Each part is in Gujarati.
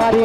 મારી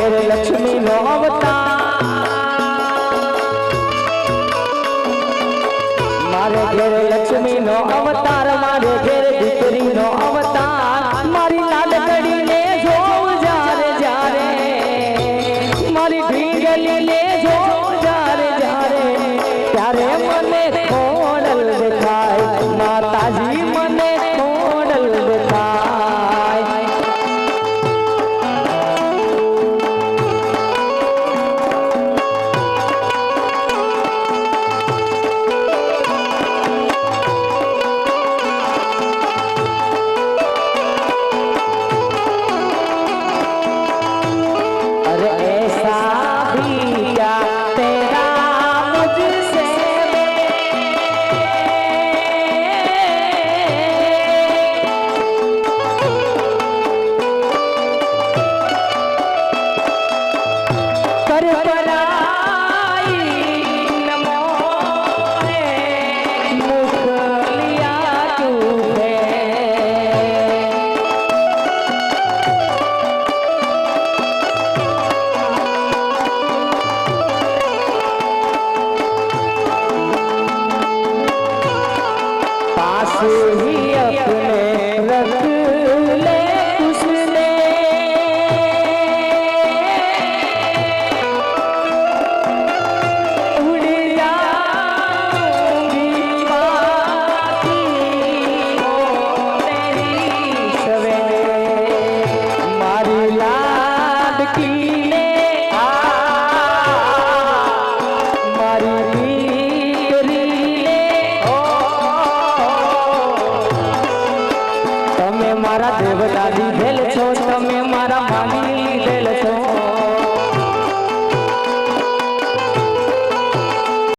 ઘેર લક્ષ્મી નો અવતાર મારે ઘેર લક્ષ્મી નો અવતાર મારે ઘેર દીકરી નો અવતાર મારી લાલકડી ને જોઉં જારે જારે મારી ઢીંગલી ને જોઉં જારે જારે ત્યારે મને ખોડલ દેખાય માતાજી ही अपने तो मैं मारा भाभी